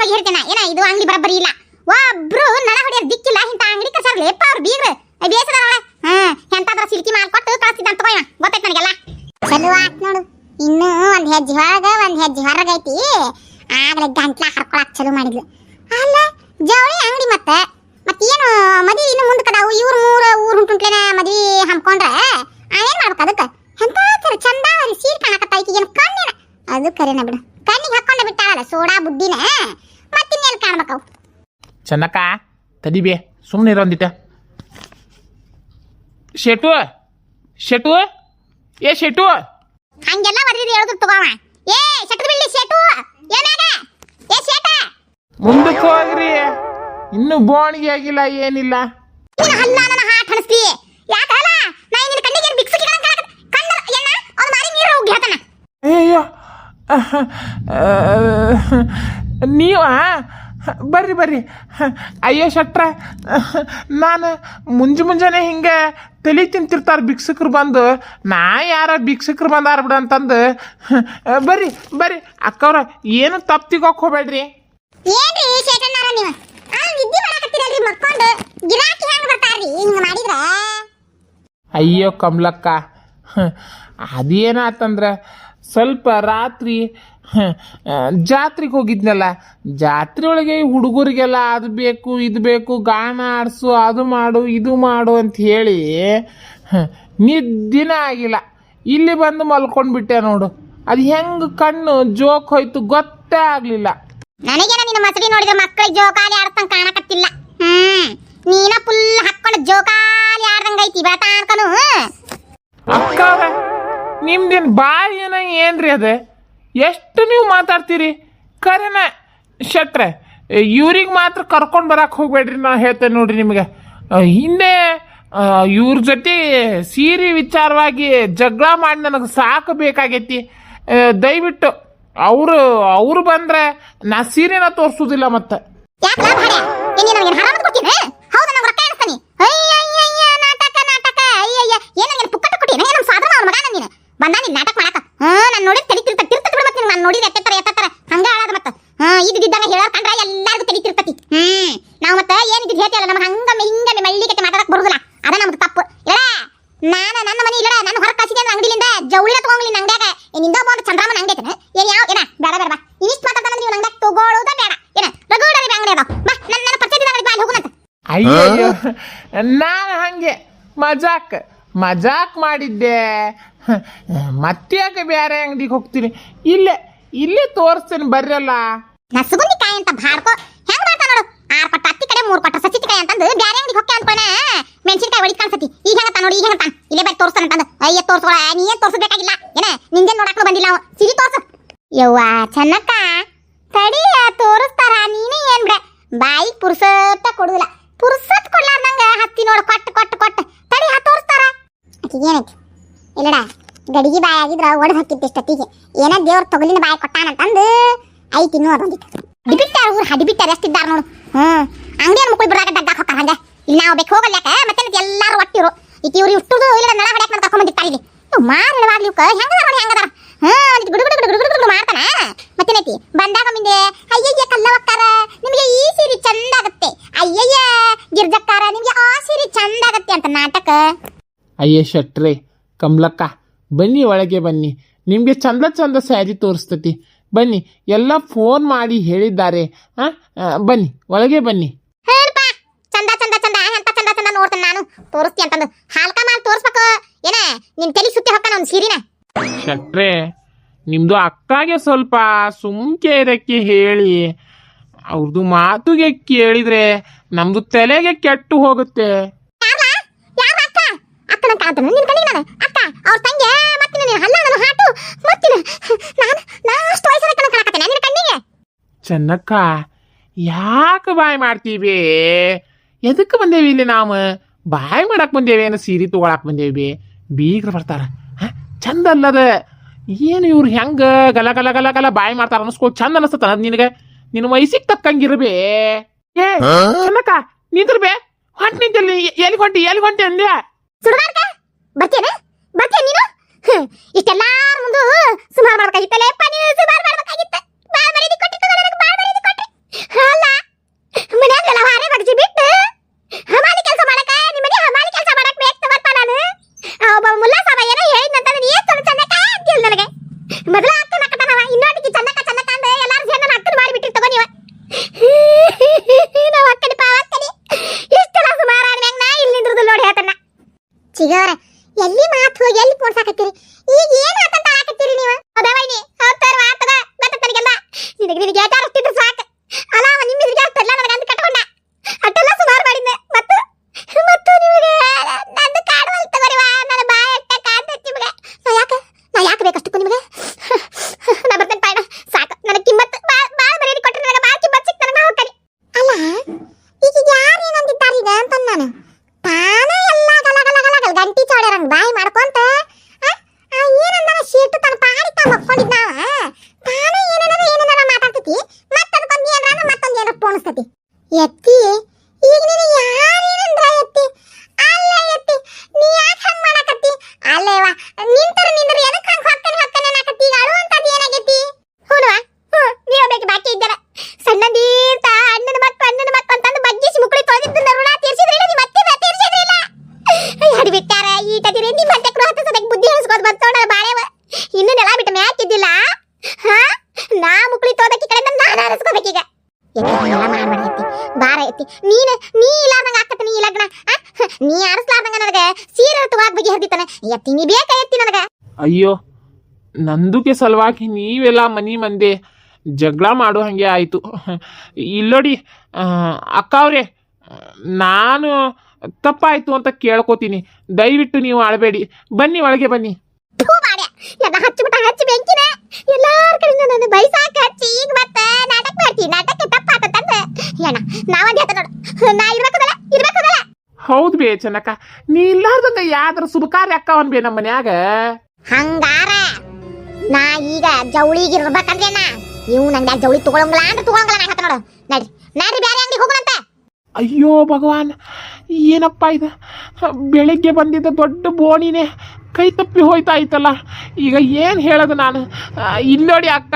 ಬಗ್ಗೆ ಹೇಳ್ತೇನೆ ಏನ, ಇದು ಅಂಗಡಿ ಬರಬರಿ ಇಲ್ಲ. ಒಬ್ರು ನಳ ಹೊಡೆಯೋದು ದಿಕ್ಕಿಲ್ಲ ಇಂಥ ಅಂಗಡಿ ಕಸರ್ಲಿ ಎಪ್ಪ ಅವ್ರು ಬೀಗ್ರ. ಬೇಸರ ನೋಡ ಹ್ಮ್ ಎಂತಾದ್ರ ಸಿಲ್ಕಿ ಮಾಡ್ಕೊಟ್ಟು ಕಳಿಸ್ತಿದ್ದಂತ ಬಯ್ಯ ಗೊತ್ತಾಯ್ತು ನನಗೆಲ್ಲ. ಚಲೋ ಆತ್ ನೋಡು. ಇನ್ನೂ ಒಂದ್ ಹೆಜ್ಜೆ ಹೊರಗ ಒಂದ್ ಹೆಜ್ಜೆ ಹೊರಗೈತಿ ಆಗ್ಲೇ ಗಂಟ್ಲ ಹರ್ಕೊಳಕ್ ಚಲೋ ಮಾಡಿದ್ಲು. ಅಲ್ಲ, ಜವಳಿ ಅಂಗಡಿ ಮತ್ತೆ. ಮತ್ತೇನು ಮದ್ವೆ ಇನ್ನು ಮುಂದಕ್ಕೆ ಅದಾವು? ಇವ್ರ ಮೂರ ಊರ್ ಹುಂಟುಂಟ್ಲೇನ ಮದ್ವೆ ಹಮ್ಕೊಂಡ್ರೆ? ಏನ್ ಮಾಡ್ಬೇಕು ಅದಕ್ಕೆ? ಎಂತ ಚಂದ ಸೀಟ್ ಕಾಣಕತ್ತ ಏನು ಕಣ್ಣೇನ? ಅದು ಕರೆನ ಬಿಡು. ಬಿಟ್ಟಾಳಲ್ಲ ಸೋಡಾ ಬುದ್ಧಿನ ಮತ್ತಿನ್ನೇನು ಕಾಣ್ಬೇಕವು? ಚೆನ್ನಕ್ಕ ತಡಿಬೇ ಸುಮ್ಮನೆ ಇರೋಂದಿಟ ಶೆಟು ಶೆಟು ಏ ಶೆಟು ಹಂಗೆಲ್ಲ ಮದ್ವಿ ಹೇಳುದು ತಗೋವ ಏ ಶೆಟ್ರು ಬಿಳ್ಳಿ ಶೇಟು ಏನಾಗ ಏ ಶೇಟ ಮುಂದಕ್ಕೆ ಹೋಗ್ರಿ ಇನ್ನು ಬೋಣಿಗೆ ಆಗಿಲ್ಲ ಏನಿಲ್ಲ. ನಿನ್ನ ಹಲ್ಲಾನನ ಹಾಟ್ ಹಣಸ್ತಿ ಯಾಕಲ್ಲ ನಾ ನಿನ್ನ ಕಣ್ಣಿಗೆ ಬಿಕ್ಸು ಕಣ್ಣ ಎಣ್ಣ ಅವ್ನ ಮಾರಿ ನೀರು ಹೋಗಿ ಹೇಳ್ತಾನ ಅಯ್ಯೋ ನೀವ ಬರ್ರಿ ಬರ್ರಿ. ಅಯ್ಯೋ ಶಟ್ರ. ನಾನು ಮುಂಜು ಮುಂಜಾನೆ ಹಿಂಗೆ ತಲೆ ತಿಂತಿರ್ತಾರೆ ಭಿಕ್ಷಕರು ಬಂದು. ನಾ ಯಾರ ಭಿಕ್ಷಕರು ಬಂದಾರ ಬಿಡ ಅಂತಂದು. ಬರ್ರಿ ಬರ್ರಿ. ಅಕ್ಕವ್ರ ಏನು ತಪ್ಪು ತಿಗೋಕ್ ಹೋಗ್ಬೇಡ್ರಿ. ಅಯ್ಯೋ ಕಮಲಕ್ಕ. ಅದೇನಾತಂದ್ರೆ ಸ್ವಲ್ಪ ರಾತ್ರಿ ಜಾತ್ರೆಗೆ ಹೋಗಿದ್ನಲ್ಲ ಜಾತ್ರೆ ಒಳಗೆ ಹುಡುಗರಿಗೆಲ್ಲ ಅದು ಬೇಕು ಇದು ಬೇಕು ಗಾನ ಆಡಿಸು ಅದು ಮಾಡು ಇದು ಮಾಡು ಅಂತ ಹೇಳಿ ನಿದ್ದಿನ ಆಗಿಲ್ಲ. ಇಲ್ಲಿ ಬಂದು ಮಲ್ಕೊಂಡ್ಬಿಟ್ಟೆ ನೋಡು. ಅದು ಹೆಂಗೆ ಕಣ್ಣು ಜೋಕ್ ಹೋಯ್ತು ಗೊತ್ತೇ ಆಗಲಿಲ್ಲ. ನನಗೇನ ನಿನ್ನ ಮಸಡಿ ನೋಡಿದ್ರೆ ಮಕ್ಕಳಿಗೆ ಜೋಕಾಲಿ ಆಡ್ತಂಗ್ ಕಾಣಕತ್ತಿಲ್ಲ. ಹ್ಮ್ ನೀನ ಫುಲ್ ಹಾಕೊಂಡು ಜೋಕಾಲಿ ಆಡ್ದಂಗೈತಿ ಬೆಳತಾ ಅನ್ಕನು ಅಕ್ಕ ನಿಮ್ದೇನು ಬಾಯಿ ಏನ ಏನ್ರಿ ಅದೇ? ಎಷ್ಟು ನೀವು ಮಾತಾಡ್ತೀರಿ? ಕರೆನ ಶೆಟ್ರೆ ಇವ್ರಿಗೆ ಮಾತ್ರ ಕರ್ಕೊಂಡು ಬರಕ್ಕೆ ಹೋಗ್ಬೇಡ್ರಿ ನಾನು ಹೇಳ್ತೇನೆ ನೋಡ್ರಿ ನಿಮಗೆ. ಹಿಂದೆ ಇವ್ರ ಜೊತೆ ಸೀರೆ ವಿಚಾರವಾಗಿ ಜಗಳ ಮಾಡಿ ನನಗೆ ಸಾಕು ಬೇಕಾಗೈತಿ. ದಯವಿಟ್ಟು ಅವರು ಅವರು ಬಂದ್ರೆ ನಾ ಸೀರೆನ ತೋರಿಸೋದಿಲ್ಲ ಮತ್ತೆ ಯಾಕ ಭಾಡ್ಯ ಏನಿ ನನಗೆ ಹರಾಮ ಕೊಡ್ತೀನಿ ಹೌದಾ ನಂಗೆ ರೊಕ್ಕ ಎಣಿಸ್ತಾನಿ ಅಯ್ಯಯ್ಯಯ್ಯ ನಾಟಕ ನಾಟಕ ಅಯ್ಯಯ್ಯ ಏನ ನೀನು ಪುಕ್ಕಟ ಕೊಟ್ಟಿನ ನಮ್ಮ ಫಾದರ್ ಅವ್ರ ಮಗ ನೀನು ಬಂದ ನೀನು ನಾಟಕ ಮಾಡಕ. ಹ್ಮ್, ನಾನು ನೋಡಿ ತಲಿ ತಿರ್ತ ತಿರ್ತ ಬಿಡ ಮತ್ತೆ ನಾನು ನೋಡಿ ಎತ್ತರ ಎತ್ತರ ಹಂಗ ಆಳದ ಮತ್ತ. ಹಾ ಇದ್ದಾಗ ಹೇಳಾರ ಕಂಡ್ರ ಎಲ್ಲಾರ್ಗು ತಲಿ ತಿರ್ತತಿ ಹ್ಮ್, ನಾವು ಮತ್ತೆ ಏನ್ ಇದ್ ಹೇಳ್ತೀಯಲ್ಲ ನಮ್ಗೆ ಹಂಗ ಹಿಂಗ ಮಳ್ಳಿಗೆ ಮಾತಾಡಕ್ ಬರುದಿಲ್ಲ. ಅದ ನಮ್ದು ತಪ್ಪು. ಇಲ್ಲ ನಾನ ನನ್ನ ಮನೆ ಇಲ್ಲ ನಾನು ಹೊರ ಕಸಿದೆ ಅಂಗಡಿಲಿಂದ ಜವಳಿ ತಗೊಂಗ್ಲಿ ನಂಗ್ಯಾಗ ಏನಿಂದ ಬಂದು ಚಂದ್ರಮ್ಮ ನಂಗೆ ಐತನ ಏನ್ ಯಾವ ಏನ? ಬೇಡ ಬೇಡ, ಬಾ. ಇಷ್ಟ ಮಾತಾಡ್ತಾನ ನೀವು ನಂಗ್ಯಾಗ ತಗೊಳ್ಳೋದ ಬೇಡ. ಏನ? ರಗೂಡರಿ ಅಂಗಡಿ ಅದಾವ. ಬಾ ನನ್ನ ನನ್ನ ಪರಿಚಯದ ಅಂಗಡಿ ಬಾ ಅಲ್ಲಿ ಹೋಗುನಂತ. ಅಯ್ಯೋ ನಾನು ಹಂಗೆ. ಮಜಾಕ್. ಮಜಾಕ್ ಮಾಡಿದ್ದೆ. ಮತ್ತ್ಯಾಕೆ ಬೇರೆ ಅಂಗಡಿಗೆ ಹೋಗ್ತೀನಿ ಇಲ್ಲೇ ಇಲ್ಲೇ ತೋರಿಸ್ತೇನೆ, ಬರ್ರಲ್ಲ. ನಸುಗುಂದಿ ಕಾಯಿ ಅಂತ ಬಾಡ್ಕೋ ಹೆಂಗ್ ಮಾಡ್ತಾ ನೋಡು? ಆರ್ ಪಟ್ಟ, ಹತ್ತಿ ಕಡೆ, ಮೂರ್ ಕೊಟ್ಟ ಸಸಿ ಕಾಯಿ ಅಂತಂದು ಬ್ಯಾರೆ ಅಂಗಡಿಗೆ ಹೋಗ್ಕೆ ಅನ್ಕೋಣ ಮೆಣಸಿನಕಾಯಿ ಹೊಡಿತ್ ಕಾಣಿಸತಿ. ಈಗ ಹೆಂಗತ್ತ ನೋಡಿ, ಈಗ ಹೆಂಗತ್ತ ಇಲ್ಲೇ ಬರ್ರಿ ತೋರಿಸ್ತಾನೆ ಅಂತಂದು. ಅಯ್ಯ ತೋರ್ಸೋಳ ನೀ ಏನ್ ತೋರ್ಸಬೇಕಾಗಿಲ್ಲ? ಏನ ನಿಂಗೆ ನೋಡಕ್ಕೂ ಬಂದಿಲ್ಲ ಅವ. ಸಿರಿ ತೋರ್ಸು. ಯವ್ವ, ಚೆನ್ನಕ್ಕ, ತಡಿಯ, ತೋರಿಸ್ತಾರ, ನೀನೇ ಏನ್ ಬಿಡ ಬಾಯಿ ಪುರ್ಸತ್ತ ಕೊಡುದಿಲ್ಲ. ಪುರ್ಸತ್ ಕೊಡ್ಲಾರ್ದಂಗ ಹತ್ತಿ ನೋಡು ಕೊಟ್ಟು ಕೊಟ್ಟು ಕೊಟ್ಟು ತಡಿ ಹಾ ತೋರಿಸ್ತಾರ. ಆಕಿಗೆ ಏನೈತಿ ಇಲ್ಲಡ, ಗಡಿಗೆ ಬಾಯಿ ಆಗಿದ್ರ ಒಡ್ ಹಾಕಿತ್ತು ಇಷ್ಟೊತ್ತಿಗೆ. ಏನ ದೇವ್ರ ತೊಗಲಿನ ಬಾಯಿ ಕೊಟ್ಟಾನಂತಂದು ಐತಿ ಇನ್ನೂ ಅದೊಂದಿತ್ತು ಹಡಿಬಿಟ್ಟಾರ ಊರ್, ಹಡಿಬಿಟ್ಟಾರ ಎಷ್ಟಿದ್ದಾರ ನೋಡು. ಹ್ಮ್, ಅಂಗಡಿಯ ಮುಕ್ಕಳು ಬಿಡಾಕ ಡಗ್ಗ ಹೊಕ್ಕ ಹಂಗ. ಇಲ್ಲಿ ನಾವು ಬೇಕು ಹೋಗಲ್ಯಾಕ ಮತ್ತೆ ಎಲ್ಲರೂ ಒಟ್ಟಿರು. ಈಗ ಇವ್ರು ಇಷ್ಟುದು ಇಲ್ಲ ನಳ ಹೊಡ್ಯಾಕ ನಾನು ಕರ್ಕೊಂಡ್ ಬಂದಿರ್ತಾರೆ ಇಲ್ಲಿ. ಇವ್ ಮಾರಿಡವಾಗ್ಲಿ ಇವಕ್ಕ ಹೆಂಗದಾರ ನೋಡಿ ಹೆಂಗದಾರ ಹ್ಞೂ ಒಂದಿಟ್ಟು ಗುಡು ಗುಡು ಗುಡು ಗುಡು ಮಾಡ್ತಾನ ಮತ್ತೇನೈತಿ ಬಂದಾಗ ಮುಂದೆ, ಅಯ್ಯಯ್ಯ, ಕಲ್ಲವಕ್ಕಾರ, ನಿಮಗೆ ಈ ಸೀರೆ ಚಂದಾಗತ್ತೆ. ಅಯ್ಯಯ್ಯ, ಗಿರ್ಜಕ್ಕಾರ, ನಿಮಗೆ ಆ ಸೀರೆ ಚಂದಾಗತ್ತೆ ಅಂತ ನಾಟಕ. ಅಯ್ಯ, ಶಟ್ರೆ ಕಮಲಕ್ಕ ಬನ್ನಿ ಒಳಗೆ ಬನ್ನಿ. ನಿಮಗೆ ಚಂದ ಚಂದ ಸ್ಯಾರಿ ತೋರಿಸ್ತತಿ. ಬನ್ನಿ ಎಲ್ಲ ಫೋನ್ ಮಾಡಿ ಹೇಳಿದ್ದಾರೆ. ಹಾಂ ಬನ್ನಿ ಒಳಗೆ ಬನ್ನಿ. ಚಂದ ಚಂದ ಚಂದ ಅಂತ ಚಂದ ಚಂದ ನೋಡ್ತೇನೆ ನಾನು. ತೋರಿಸ್ತಿ ಅಂತಂದು. ಹಾಲ್ಕ ಮಾಲ್ ತೋರ್ಸ್ಬೇಕು. ಏನ ನಿನ್ ತಲೆ ಸುತ್ತಿ ಹೊಕ್ಕ ಒಂದ್ ಸೀರಿನ? ಶಟ್ರೆ ನಿಮ್ಮದು ಅಕ್ಕಗೆ ಸ್ವಲ್ಪ ಸುಮ್ಕೆ ಇರಕ್ಕೆ ಹೇಳಿ. ಅವ್ರದ್ದು ಮಾತುಗೆ ಕೇಳಿದ್ರೆ ನಮ್ದು ತಲೆಗೆ ಕೆಟ್ಟು ಹೋಗುತ್ತೆ. ಅಕ್ಕನ ಕಾಂತ ನಿನ್ ಕಣ್ಣಿಗೆ ನಾನು? ಅಕ್ಕ ಅವ್ರ ತಂಗೆ? ಮತ್ತಿನ ನೀನು ಹಲ್ಲ ನಾನು ಹಾಟು ಮತ್ತಿನ ನಾನು ನಾನು ಅಷ್ಟು ವಯಸ್ಸರ ಕಣ ಕಾಣಕತ್ತೇನೆ. ನಿನ್ನ ಕಣ್ಣಿಗೆ? ಚೆನ್ನಕ್ಕ ಯಾಕೆ ಬಾಯ್ ಮಾಡ್ತೀವಿ? ಎದಕ್ಕೆ ಬಂದೇವಿ ಇಲ್ಲಿ ನಾವು? ಬಾಯ್ ಮಾಡಕ್ ಬಂದೇವಿ ಏನು? ಸೀರೆ ತಗೊಳಕ್ ಬಂದೇವಿ. ಬೀಗ್ರ ಬರ್ತಾರ. ಹ? ಚಂದ ಅಲ್ಲದ. ಏನು ಇವ್ರು ಹೆಂಗ ಗಲ ಗಲ ಗಲ ಗಲ ಬಾಯ್ ಮಾಡ್ತಾರ ಅನ್ಸ್ಕೋ ಚಂದ ಅನಸ್ತತ ನಿನಗೆ? ನಿನ್ನ ವಯಸ್ಸಿಗೆ ತಕ್ಕಂಗಿರ್ಬೇ. ಏ ಚೆನ್ನಕ್ಕ ನಿಂತಿರ್ಬೇ ಹೊಂಟ್ ನಿಂತಲ್ಲಿ ಎಲ್ಲಿ ಹೊಂಟಿ ಎಲ್ಲಿ ಹೊಂಟಿ ಅಂದ್ಯಾ? ಸುಡುಗಾಡ್ಕ? ಬರ್ತೀಯನ ಬರ್ತೀಯ ನೀನು? ಇಷ್ಟೆಲ್ಲಾರ ಮುಂದೆ ಸುಮಾರು ಮಾಡ್ಬೇಕಾಗಿತ್ತಲ್ಲ? ಬಿಟ್ಟು ಹಮಾಲಿ ಕೆಲಸ ಮಾಡಕ ನಿಮ್ಮ ಹಮಾಲಿ ಕೆಲಸ ಮಾಡಕ್ ಬೇಕು ನಾನು. ಮುಲ್ಲ ಪೋಣಿಸ್ತೈತಿ ಎತ್ತಿ ಈಗ ನಿನ್ನ ಯಾರು ಏನಂದ್ರ ಎತ್ತಿ ಅಲ್ಲ ಎತ್ತಿ ನೀ ಯಾಕೆ ಹಂಗ್ ಮಾಡಕತ್ತಿ ಅಲ್ಲೇವ ನಿಂತರ ನಿಂದ್ರ ಎದಕ್ಕೆ ಹಂಗ್ ಹೊಕ್ಕನೆ ಹೊಕ್ಕನೆ ಅನ್ನಕತ್ತಿ ಈಗ ಅಳುವಂತದ್ದು ಏನಾಗೈತಿ ಹೌದವಾ ಹ್ಞೂ ನೀವು ಬೇಕು ಬಾಕಿ ಇದ್ದಾರ ಸಣ್ಣದೀರ್ತ ಅಣ್ಣನ ಮಕ್ಕಳು ಅಣ್ಣನ ಮಕ್ಕಳು ಅಂತಂದು ಬಗ್ಗಿಸಿ ಮುಕ್ಕಳಿ ತೊಳೆದಿದ್ದು ಋಣ ತೀರ್ಸಿದ್ರಿಲ್ಲ ನಿಮ್ಮ ಮತ್ತೆ ತೀರ್ಸಿದ್ರಿಲ್ಲ ಹಡಿ ಬಿಟ್ಟಾರ ಈಟ ತಿರಿ ನಿಮ್ಮ ಮತ್ತೆ ಕೂಡ ಹತ್ತು ಸದಕ್ಕೆ ಬುದ್ಧಿ ಹೇಳಿಸ್ಕೊಂಡು ಬಂತೋಣ ಬಾಳೆವ ಇನ್ನು ನೆಲ ಬಿಟ್ಟು ಮ್ಯಾಕಿದ್ದಿಲ್ಲ ಹಾ ನಾ ಮುಕ್ಕಳಿ ತೋದಕ್ಕೆ ಕಡೆ ನಾನು ಹರಿಸ್ಕೋಬೇಕೀಗ ಮಾಡ್ಬೇಡಿ ಬಾರ ಐತಿ ನೀನು ನೀ ಇಲ್ಲಾರ್ದಂಗ ಆಗ್ತತಿ ನೀ ಲಗ್ನ? ನೀ ಆರಿಸ್ಲಾರ್ದಂಗ ನನಗೆ ಸೀರೆ ತುವಾಗ ಬಗ್ಗೆ ಹರಿದಿತ್ತಾನೆ ಎತ್ತಿ ನೀ ಬೇಕ ಎತ್ತಿ ನನಗೆ? ಅಯ್ಯೋ ನಂದುಕೆ ಸಲುವಾಗಿ ನೀವೆಲ್ಲ ಮನಿ ಮಂದಿ ಜಗಳ ಮಾಡೋ ಹಾಗೆ ಆಯಿತು. ಇಲ್ಲೋಡಿ ಅಕ್ಕ ಅವ್ರೆ ನಾನು ತಪ್ಪಾಯ್ತು ಅಂತ ಕೇಳ್ಕೊತೀನಿ. ದಯವಿಟ್ಟು ನೀವು ಆಳ್ಬೇಡಿ. ಬನ್ನಿ ಒಳಗೆ ಬನ್ನಿ. ಎಲ್ಲ ಹಚ್ಚಿಬಿಟ್ಟ ಹಚ್ಚಿ ಬೆಂಕಿನ. ಎಲ್ಲಾರ ಕಡೆಯಿಂದ ನನ್ನ ಬೈಸಾಕ ಹಚ್ಚಿ ಈಗ ಮತ್ತೆ ನಾಟಕ ಮಾಡ್ತಿ ನಾಟಕ ತಪ್ಪಾತಂದ ಏನ ನಾವಂದ್ ನೋಡು. ನಾ ಇರ್ಬೇಕದಲ್ಲ ಇರ್ಬೇಕದಲ್ಲ ಹೌದು ಬೇ ಚೆನ್ನಕ್ಕ ನೀ ಇಲ್ಲಾರ್ದಂಗ ಯಾವ್ದಾರ ಶುಭಕಾರ್ಯ ಅಕ್ಕವನ್ ಬೇ ನಮ್ಮ ಮನ್ಯಾಗ ಹಂಗಾರ ನಾ ಈಗ ಜೌಳಿಗೆ ಇರ್ಬೇಕಂದ್ರೆ ಅಣ್ಣ ಇವ್ ನಂಗೆ ಜೌಳಿ ತಗೊಳಂಗಿಲ್ಲ ಅಂದ್ರೆ ತಗೊಳಂಗಿಲ್ಲ ನಾ ಹೇಳ್ತ ನೋಡು. ನಡ್ರಿ ನಡ್ರಿ ಬೇರೆ ಅಂಗಡಿ ಹೋಗೋಣಂತ. ಅಯ್ಯೋ ಭಗವಾನ್ ಏನಪ್ಪ ಇದು? ಬೆಳಿಗ್ಗೆ ಬಂದಿದ್ದ ದೊಡ್ಡ ಬೋಣಿನೇ. ಕೈ ತಪ್ಪಿ ಹೋಯ್ತಾ ಆಯ್ತಲ್ಲ ಈಗ ಏನು ಹೇಳೋದು ನಾನು? ಇಲ್ಲಿ ಇಲ್ಲೋಡಿ ಅಕ್ಕ,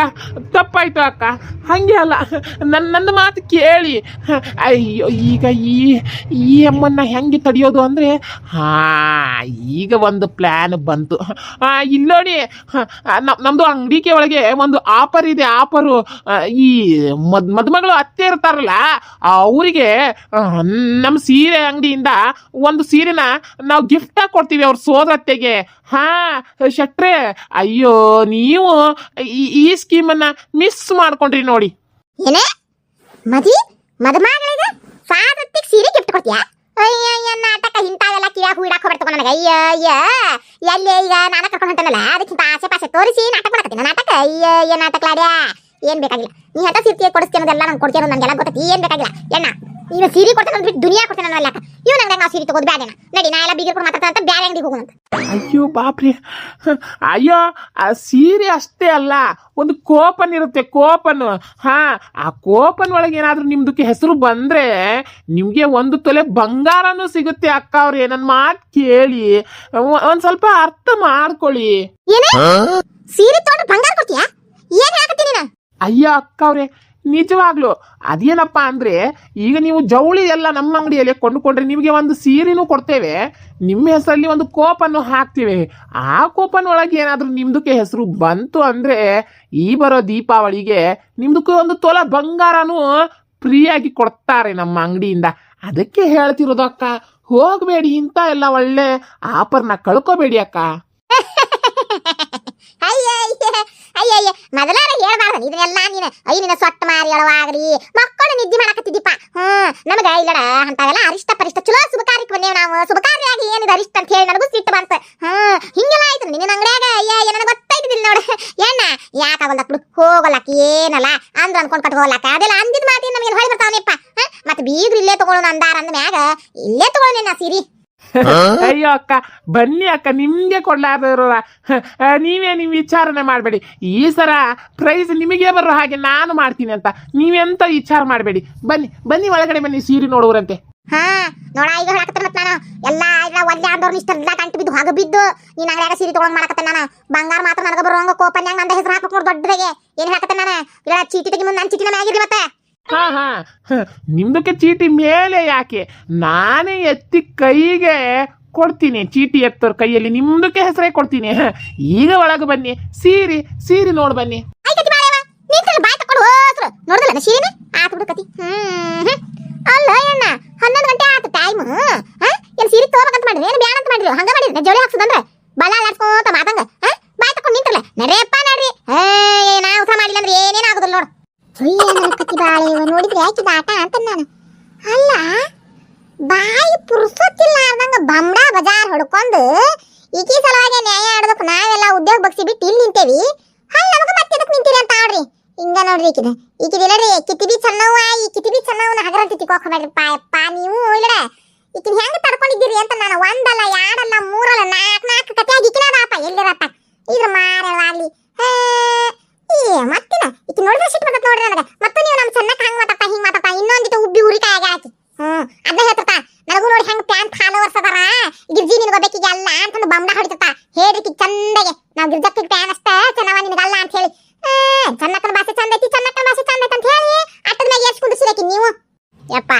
ತಪ್ಪಾಯ್ತು ಅಕ್ಕ. ಹಾಗೆ ಅಲ್ಲ ನನ್ನ ನನ್ನ ಮಾತು ಕೇಳಿ. ಅಯ್ಯೋ, ಈಗ ಈ ಈ ಅಮ್ಮನ್ನ ಹೆಂಗೆ ತಡೆಯೋದು ಅಂದರೆ, ಹಾಂ, ಈಗ ಒಂದು ಪ್ಲ್ಯಾನ್ ಬಂತು. ಇಲ್ಲೋಡಿ ನಮ್ಮದು ಅಂಗಡಿಕೆ ಒಳಗೆ ಒಂದು ಆಫರ್ ಇದೆ, ಆಫರು. ಈ ಮದ್, ಮದುಮಗಳು ಅತ್ತೆ ಇರ್ತಾರಲ್ಲ, ಅವರಿಗೆ ನಮ್ಮ ಸೀರೆ ಅಂಗಡಿಯಿಂದ ಒಂದು ಸೀರೆನ ನಾವು ಗಿಫ್ಟಾಗಿ ಕೊಡ್ತೀವಿ ಅವ್ರ ಸೋದರತ್ತೆಗೆ. ಹಾ, ಶೆಟ್ರೆ, ಅಯ್ಯೋ, ನೀವು ಈ ಸ್ಕೀಮನ್ನ ಮಿಸ್ ಮಾಡ್ಕೊಂಡ್ರಿ ನೋಡಿ. ಏನೇ? ಮದಿ, ಮದುಮಗಳಿಗೆ ಸಾದತ್ತಿಗೆ ಸೀರೆ ಗಿಫ್ಟ್ ಕೊಡ್ತೀಯಾ? ಅಯ್ಯ ಅಯ್ಯ ನಾಟಕ ಇಂಥವೆಲ್ಲ ಕಿಯಾಗ ಹೂ ಇಡಾಕ ನನಗೆ. ಅಯ್ಯಯ್ಯ ಅಯ್ಯ ಎಲ್ಲಿ ಈಗ ನಾನು ಕರ್ಕೊಂಡು ಹೊಂಟನಲ್ಲ? ಅದಕ್ಕಿಂತ ಆಸೆ ಪಾಸೆ ತೋರಿಸಿ ನಾಟಕ ಮಾಡಕತ್ತೀನಿ. ನಾಟಕ? ಅಯ್ಯ ಅಯ್ಯ ನಾಟಕ ಲಾಡ್ಯಾ ಏನ್ ಬೇಕಾಗಿಲ್ಲ. ನೀ ಹಠ ಸೀರೆ ಕೊಡಿಸ್ತೀನಿ ಅನ್ನೋದೆಲ್ಲ ನಂಗೆ ನನಗೆ ನನಗೆಲ್ಲ ಗೊತ್ತೈತಿ. ಏನ್ ಬೇಕಾಗಿಲ್ಲ. ಎಣ್ಣ ಈಗ ಸೀರೆ ಕೊಡ್ತಾನೆ ಅಂದ್ಬಿಟ್ಟು ದುನಿಯಾ ಕೊಡ್ತಾನೆ ಅನ್ನೋ ಲೆಕ್ಕ. ಇವ್ ನಂಗೆ ನಾವು ಸೀರೆ ತಗೋದು ಬ್ಯಾಡೇನ ನಡಿ ನಾ ಎಲ್ಲ ಬೀಗರ್ ಕೂಡ ಮಾತಾಡ್ತಾ ಅಂತ ಬ್ಯಾರೆ ಅಂಗಡಿಗೆ ಹೋಗೋಣ ಅಯ್ಯೋ ಬಾಪ್ರಿ. ಅಯ್ಯೋ ಆ ಸೀರೆ ಅಷ್ಟೇ ಅಲ್ಲ ಒಂದು ಕೋಪನ್ ಇರುತ್ತೆ ಕೋಪನ್. ಹಾ ಆ ಕೋಪನ್ ಒಳಗೆ ಏನಾದ್ರೂ ನಿಮ್ದಕ್ಕೆ ಹೆಸರು ಬಂದ್ರೆ ನಿಮ್ಗೆ ಒಂದು ತೊಲೆ ಬಂಗಾರನೂ ಸಿಗುತ್ತೆ ಅಕ್ಕ ಅವ್ರೆ. ಏನನ್ ಮಾತ್ ಕೇಳಿ ಒಂದ್ ಸ್ವಲ್ಪ ಅರ್ಥ ಮಾಡ್ಕೊಳ್ಳಿ. ಏನೇ? ಸೀರೆ ತಗೊಂಡು ಬಂಗಾರ ಕೊಡ್ತೀಯಾ? ಏನ್ ನೀನು? ಅಯ್ಯ ಅಕ್ಕ ಅವ್ರೆ ನಿಜವಾಗ್ಲು. ಅದೇನಪ್ಪ ಅಂದ್ರೆ, ಈಗ ನೀವು ಜವಳಿ ಎಲ್ಲ ನಮ್ಮ ಅಂಗಡಿಯಲ್ಲಿ ಕೊಂಡುಕೊಂಡ್ರೆ ನಿಮಗೆ ಒಂದು ಸೀರೆನೂ ಕೊಡ್ತೇವೆ. ನಿಮ್ಮ ಹೆಸರಲ್ಲಿ ಒಂದು ಕೋಪನ್ನು ಹಾಕ್ತೀವಿ. ಆ ಕೋಪನ್ ಒಳಗೆ ಏನಾದರೂ ನಿಮ್ದಕ್ಕೆ ಹೆಸರು ಬಂತು ಅಂದ್ರೆ, ಈ ಬರೋ ದೀಪಾವಳಿಗೆ ನಿಮ್ದಕ್ಕೆ ಒಂದು ತೊಲ ಬಂಗಾರನೂ ಫ್ರೀಯಾಗಿ ಕೊಡ್ತಾರೆ ನಮ್ಮ ಅಂಗಡಿಯಿಂದ. ಅದಕ್ಕೆ ಹೇಳ್ತಿರೋದು ಅಕ್ಕ, ಹೋಗಬೇಡಿ, ಇಂಥ ಎಲ್ಲ ಒಳ್ಳೆ ಆಫರ್ನ ಕಳ್ಕೊಬೇಡಿ ಅಕ್ಕ. ಅಯ್ಯ ಅಯ್ಯ ಅಯ್ಯ ಅಯ್ಯ ಮೊದಲಾರ ಹೇಳ್ಬಾರ್ದು ಇದನ್ನೆಲ್ಲ ನೀನು ಐ ನಿನ್ನ ಸೊಟ್ಟ ಮಾರಿ ಹೇಳುವಾಗ್ರಿ ಮಕ್ಕಳು ನಿದ್ದೆ ಮಾಡಕತ್ತಿದ್ದೀಪ ಹ್ಮ್ ನಮಗ ಇಲ್ಲಡ, ಅಂತಾವೆಲ್ಲ ಅರಿಷ್ಟ ಪರಿಷ್ಟ. ಚಲೋ ಶುಭಕಾರ್ಯಕ್ಕೆ ಬಂದೇವು ನಾವು. ಶುಭಕಾರ್ಯಾಗಿ ಏನಿದೆ ಅರಿಷ್ಟ ಅಂತ ಹೇಳಿ ನನಗೂ ಸಿಟ್ಟು ಬಂತ. ಹ್ಮ್ ಹಿಂಗೆಲ್ಲ ಆಯ್ತು ನಿನ್ನ ಅಂಗಡಿಯಾಗ. ಅಯ್ಯ ನನಗೆ ಗೊತ್ತಾಯ್ತಿದ್ದಿಲ್ಲ ನೋಡು. ಏನ ಯಾಕಾಗಲ್ಲ ಬಿಡು ಹೋಗಲಕ್ಕ ಏನಲ್ಲ? ಅಂದ್ರ ಅನ್ಕೊಂಡ್ ಕಟ್ ಹೋಗಲಕ್ಕ ಅದೆಲ್ಲ ಅಂದಿದ್ ಮಾತಿ ನಮಗೆ ಹೊಳಿ ಬರ್ತಾವನಪ್ಪ? ಮತ್ತೆ ಬೀಗ್ರು ಇಲ್ಲೇ ತಗೊಳ್ಳೋಣ ಅಂದಾರ ಅಂದ ಮ್ಯಾಗ ಇಲ್ಲೇ ತಗೊಳ್ಳೋಣ ಸೀರಿ. ಅಯ್ಯೋ ಅಕ್ಕ ಬನ್ನಿ ಅಕ್ಕ ನಿಮ್ಗೆ ಕೊಡ್ಲಾರ್ದವ್ರಲ್ಲ ನೀವೇ ನೀವು ವಿಚಾರಣೆ ಮಾಡಬೇಡಿ. ಈ ಸರ ಪ್ರೈಸ್ ನಿಮಗೆ ಬರೋ ಹಾಗೆ ನಾನು ಮಾಡ್ತೀನಿ ಅಂತ. ನೀವೆಂತ ವಿಚಾರ ಮಾಡಬೇಡಿ. ಬನ್ನಿ ಬನ್ನಿ ಒಳಗಡೆ ಬನ್ನಿ ಸೀರೆ ನೋಡುವರಂತೆ. ಹಾ ನೋಡ ಈಗ ಹೇಳಕತ್ತಾರ ಮತ್ ನಾನು. ಎಲ್ಲಾ ಈಗ ಒಲ್ಲೆ ಆದವ್ರನ್ನ ಇಷ್ಟೆಲ್ಲ ಗಂಟು ಬಿದ್ದು ಹೊಗ ಬಿದ್ದು ನೀನ್ ಅಂಗಡಿಯಾಗ ಸೀರೆ ತಗೊಂಡ್ ಮಾಡಕತ್ತ ನಾನು. ಬಂಗಾರ ಮಾತ್ರ ನನಗ ಬರುವಂಗ ಕೋಪನ್ಯಾಗ ನಂದ ಹೆಸರು ಹಾಕಕ್ ನೋಡ್ ದೊಡ್ಡದಾಗೆ. ಏನ್ ಹೇಳಕತ್ತ ನಾನು? ಇಲ್ಲ ಚೀಟಿ ತೆಗಿ ಮುಂದೆ ನನ್ನ ಚೀಟಿನ ಮ್ಯಾಗಿರ್ಲಿ ಮತ್ತೆ. ಹಾ ಹಾ. ನಿಮ್ದಕ್ಕೆ ಚೀಟಿ ಮೇಲೆ ಯಾಕೆ? ನಾನೇ ಎತ್ತಿ ಕೈಗೆ ಕೊಡ್ತೀನಿ. ಚೀಟಿ ಎತ್ತೋರ್ ಕೈಯಲ್ಲಿ ನಿಮ್ದಕ್ಕೆ ಹೆಸರೇ ಕೊಡ್ತೀನಿ. ಈಗ ಒಳಗೆ ಬನ್ನಿ. ಸೀರಿ ಸೀರಿ ನೋಡ್ ಬನ್ನಿ. ನೋಡಿದಲ್ಲ ಸೀರೆನ? ಆತು ಬಿಡು ಕತಿ. ಅಲ್ಲ ಅಣ್ಣ ಹನ್ನೊಂದು ಗಂಟೆ ಆತು ಟೈಮ್ ಏನ್ ಸೀರೆ ತಗೋಬೇಕಂತ ಮಾಡಿರಿ ಏನು ಬ್ಯಾಡ ಅಂತ ಮಾಡಿರಿ ಹಂಗ ಮಾಡಿದ್ರೆ ಜೋಳಿ ಹಾಕ್ಸದಂದ್ರೆ? ಬಲ ಅಲ್ಲಾಡ್ಸ್ಕೊಂತ ಮಾತಂಗ. ಬಾಯ್ ತಕೊಂಡ್ ನಿಂತ್ರಲ್ಲ. ನಡ್ರಿಯಪ್ಪ ನಡ್ರಿ ಏ ನಾ ಉತ್ತರ ಮಾಡಿಲ್ಲ ಅಂದ್ರೆ ಏನೇನ್ ಆಗುದಿಲ್ಲ ನೋಡು ಸುಯ್ಯ ನನ್ನ ಕತ್ತಿ ಬಾಳೆ ಯಾಕಿದ ಆಟ ಅಂತ ನಾನು. ಅಲ್ಲ, ಬಾಯಿ ಪುರ್ಸೊತ್ತಿಲ್ಲ ಆದಂಗ ಬಂಬಡ ಬಜಾರ್ ಹೊಡ್ಕೊಂಡು ಈಕಿ ಸಲುವಾಗಿ ನ್ಯಾಯ ಆಡೋದಕ್ಕೆ ನಾವೆಲ್ಲ ಉದ್ಯೋಗ ಬಗ್ಸಿ ಬಿಟ್ಟು ಇಲ್ಲಿ ನಿಂತೇವಿ. ಹಲ್ಲ ನಮಗೆ ಮತ್ತೆ ಎದಕ್ ನಿಂತೀರಿ ಅಂತ ಆಡ್ರಿ. ಹಿಂಗ ನೋಡ್ರಿ ಈಕಿದ ಈಕಿದಿಲ್ಲ ರೀ ಕಿತಿಬಿ ಚೆನ್ನವ ಈ ಕಿತಿಬಿ ಚೆನ್ನವನ ಹಗರಂತ ತಿಕ್ಕೋಕ್ ಪಾ ಪಾಯಪ್ಪ ನೀವು ಇಲ್ಲಡ. ಈಕಿನ ಹೆಂಗ್ ತಡ್ಕೊಂಡಿದ್ದೀರಿ ಅಂತ ನಾನು ಒಂದಲ್ಲ, ಎರಡಲ್ಲ, ಮೂರಲ್ಲ ನಾಲ್ಕು ನಾಲ್ಕು ಕತೆ ಆಗಿ ಈಕಿನ ಎಲ್ಲಿರತ್ತ ಇದ್ರ ಮಾರವಾಗ್ಲಿ. ಏ, ಮತ್ತಿನ? ಈಕಿ ನೋಡಿದ್ರೆ ಸಿಟ್ಟು ಬರ್ತೈತೆ ನೋಡ್ರಿ ನನಗೆ. ಮತ್ತೆ ನೀವು ನಮ್ಮ ಸಣ್ಣಕ್ಕೆ ಹಂಗೆ ಮಾತಾಡ್ತಾ ಹಿಂಗ್ ಮಾತಾಡ್ತಾ ಇನ್ನೊಂದಿಟ್ಟು ಉಬ್ಬಿ ಉರಿಕಾಯಿ ಆಗಿ ಹಾಕಿ ಅದನ್ನ ಹೇಳ್ತಿರ್ತಾ ನನಗೂ ನೋಡಿ ಹೆಂಗ್ ಪ್ಯಾಂಟ್ ಫಾಲೋವರ್ಸ್ ಅದಾರ. ಗಿರ್ಜಿ ಬೇಕಿಗೆ ಅಲ್ಲ ಅಂತಂದು ಬಂಡ ಹೊಡಿತಿರ್ತಾ. ಹೇಳ್ರಿ ಚಂದಗೆ. ನಾವು ಗಿರ್ಜಕ್ಕಿಗೆ ಪ್ಯಾನ್ ಅಷ್ಟ ಚೆನ್ನವ ನಿನಗಲ್ಲ ಅಂತ ಹೇಳಿ. ಚನ್ನಕ್ಕನ ಭಾಷೆ ಚಂದ ಐತಿ, ಚನ್ನಕ್ಕನ ಭಾಷೆ ಚಂದ ಐತಿ ಅಂತ ಹೇಳಿ ಅಟ್ಟದ ಮ್ಯಾಗ ಎಷ್ಟು ಸಿರಕಿ ನೀವು? ಯಪ್ಪ,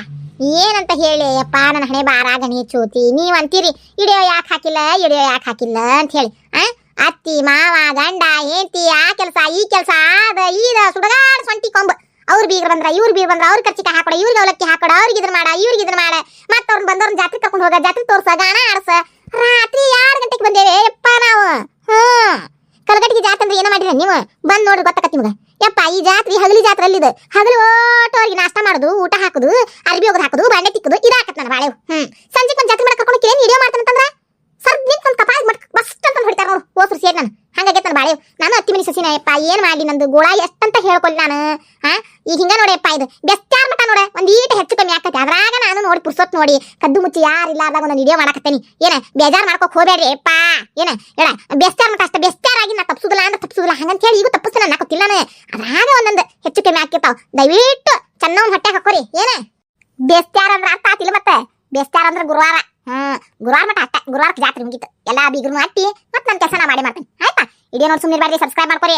ಏನಂತ ಹೇಳಿ, ಯಪ್ಪ ನನ್ನ ಹಣೆ ಬಾರ ಗಣಿ ಚೂತಿ. ನೀವು ಅಂತೀರಿ, ಇಡಿಯೋ ಯಾಕೆ ಹಾಕಿಲ್ಲ, ಇಡಿಯೋ ಯಾಕೆ ಹಾಕಿಲ್ಲ ಅಂತ ಹೇಳಿ. ಅತ್ತಿ, ಮಾವ, ಗಂಡ, ಹೆಂಡತಿ, ಆ ಕೆಲಸ, ಈ ಕೆಲಸ ಅದ ಈದ, ಸುಡಗಾಡ್ ಸೊಂಟಿ ಕೊಂಬ್. ಅವ್ರ ಬೀಗ ಬಂದ್ರ, ಇವ್ರ ಬೀಗ್ರ ಬಂದ್ರ, ಅವ್ರ ಖರ್ಚಿಗೆ ಹಾಕೊಡ, ಇವ್ರಿಗೆ ಅವಲಕ್ಕಿ ಹಾಕೊಡ, ಅವ್ರಿಗೆ ಇದ್ರ ಮಾಡ, ಇವ್ರಿಗೆ ಇದ್ರ ಮಾಡ. ಮತ್ತ ಅವ್ರನ್ನ ಬಂದವ್ರನ್ನ ಜಾತ್ರೆ ಕರ್ಕೊಂಡು ಹೋಗ ಜಾತ್ರೆ ತೋರ್ಸ, ಗಾಣ ಆಡ್ಸ. ರಾತ್ರಿ ಆರು ಗಂಟೆಗೆ ಬಂದೇವೆ, ಯಪ್ಪ ನಾವು. ಹ್ಮ್ ಕಲಗಟ್ಟಿಗೆ ಜಾತ್ರೆ ಅಂದ್ರೆ ಏನ ಮಾಡಿರ ನೀವು? ಬಂದ್ ನೋಡ್ರಿ ಗೊತ್ತಾಕತ್ತಿ ನಿಮ್ಗೆ. ಯಪ್ಪ, ಈ ಜಾತ್ರೆ ಹಗಲಿ ಜಾತ್ರೆ ಅಲ್ಲಿದೆ ಹಗಲು ಓಟೋರಿಗೆ ನಾಷ್ಟ ಮಾಡುದು, ಊಟ ಹಾಕುದು, ಅರ್ಬಿ ಹೋಗೋದು ಹಾಕುದು, ಬಾಂಡೆ ತಿಕ್ಕುದು, ಇದಾಕತ್ ನನ್ನ ಬಾಳೆ ಹ್ಮ್ ಸಂಜೆ ಒಂದ್ ಜಾತ್ರೆ ಮಾಡಕ್ ಕರ್ಕೊಂಡು ಏನ್ ವಿಡಿಯೋ ಮಾಡ್ತಾನಂತಂದ್ರ? ಸರ್ದ್ ನಿಂತ್ ನನ್ನ ಕಪಾಳ ಮಟ್ ಬಸ್ಟ್ ಅಂತ ಹೊಡಿತಾರ ನೋಡು ಹೋಸ್ರು ಸೇರಿ ನಾನು ಹಂಗಾಗೈತೆ ನನ್ನ ಬಾಳೆ. ನಾನು ಅತ್ತಿ ಮನಿ ಸಸಿನ ಅಪ್ಪ ಏನ್ ಮಾಡಿ ನಂದು? ಗೋಳ ಎಷ್ಟಂತ ಹೇಳ್ಕೊಲ್ ನಾನು. ಹಾ? ಈಗ ಹಿಂಗ ನೋಡಪ್ಪ ಇದು. ಬೆಸ್ತಾರ್ ಮಟ ನೋಡ, ಒಂದ್ ಈಟ ಹೆಚ್ಚು ಕಮ್ಮಿ ಆಕತಿ. ಅದ್ರಾಗ ನಾನು ನೋಡಿ ಪುರ್ಸೊತ್ ನೋಡಿ. ಕದ್ದು ಮುಚ್ಚಿ ಯಾರು ಆದಾಗ ಒಂದು ವಿಡಿಯೋ ಮಾಡಕತ್ತೇನಿ. ಏನ, ಬೇಜಾರ್ ಮಾಡ್ಕೋಕ್ ಹೋಗ್ಬೇಡ್ರಿ ಅಪ್ಪ ಏನ, ಹೇಳ ಬೆಸ್ತಾರ್ ಮಟ ಅಷ್ಟ ಬೆಸ್ತಾರ್ ಆಗಿ ನಾ ತಪ್ಸುದಿಲ್ಲ, ಅಂದ್ರೆ ತಪ್ಸುದಿಲ್ಲ. ಹಂಗಂತ ಹೇಳಿ ಈಗ ತಪ್ಪಿಸ್ತಾನ ನಾನು ನಾನು. ಅದ್ರಾಗ ಒಂದೊಂದು ಹೆಚ್ಚು ಕಮ್ಮಿ ಆಕಿರ್ತಾವ ದಯವಿಟ್ಟು ಚೆನ್ನವ್ ಹೊಟ್ಟೆ ಹಾಕೋರಿ. ಏನ? ಬೆಸ್ತಾರ ಅಂದ್ರೆ ಅರ್ಥ ಆತಿಲ್ಲ ಮತ್ತೆ. ಬೆಸ್ತಾರ ಅಂದ್ರೆ ಗುರುವಾರ. ಹ್ಮ್, ಗುರುವಾರ ಮಟ್ಟ ಅಷ್ಟ. ಗುರುವಾರ ಜಾತ್ರೆ ಮುಗೀತು. ಎಲ್ಲಾ ಬೀಗ್ರು ಹಟ್ಟಿ ಮತ್ತೆ ನನ್ನ ಕೆಲಸ ನಾ ಮಾಡಿ ಮಾಡ್ತೀನಿ. ಆಯ್ತಾ? ಇಡೀ ನೋಡಿ ಸುಮ್ಮನೆ ಸಬ್ಸ್ಕ್ರೈಬ್ ಮಾಡ್ಕೊರಿ.